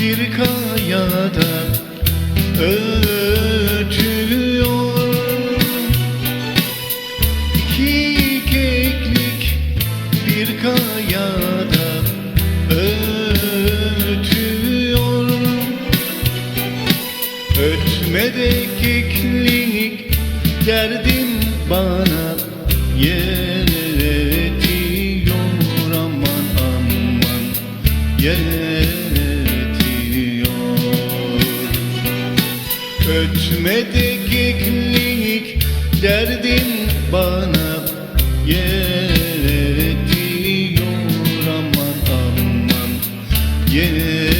Bir kayada ötüyor İki keklik bir kayada ötüyor Ötme de keklik derdim bana yetiyor aman aman yetiyor Ötme de keklik derdim bana yetiyor aman aman. Yetiyor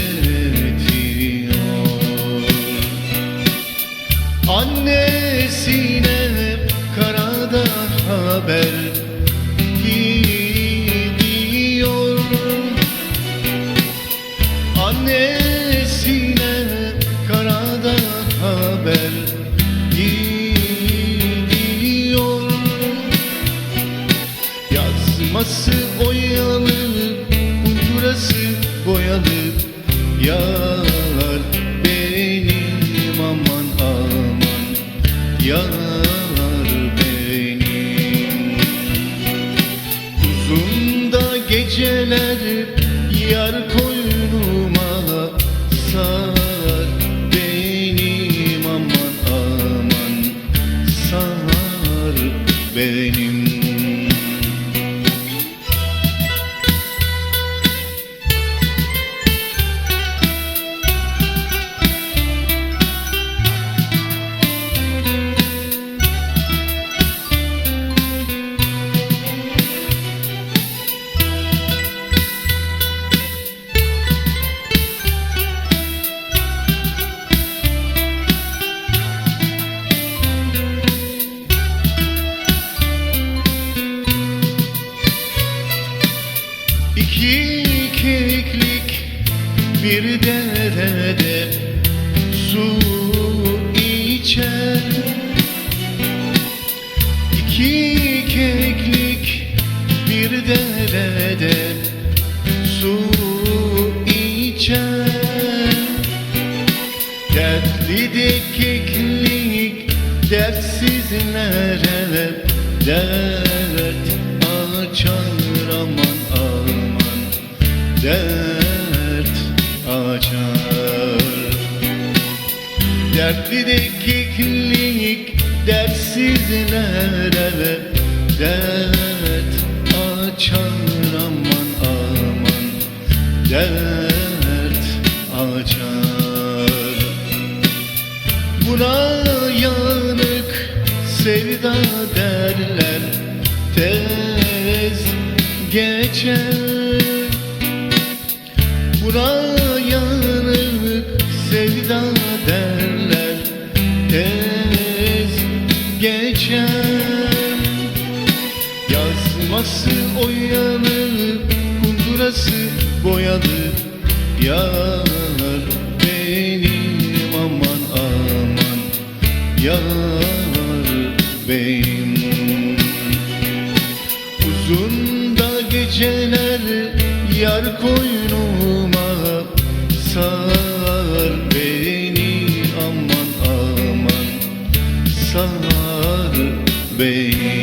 Yazması oyalı, ucurası boyalı. Yar benim aman aman. Yar benim. Uzun da geceler yar koynuma sar. Benim aman aman. Sar benim İki keklik bir derede su içer. İki keklik bir derede su içer. Dertli de keklik dertsizlere dert açar aman dert açar. Dertli de keklik dertsizlere dert açar aman aman. Dert açar. Buna yanık sevda derler. Tez geçer Buna yanık sevda derler. Tez geçer. Yazması oyalı, kundurası boyalı Yar benim aman aman Yar benim. Uzun da geceler yar koynuma Sar beni aman aman. Sar beni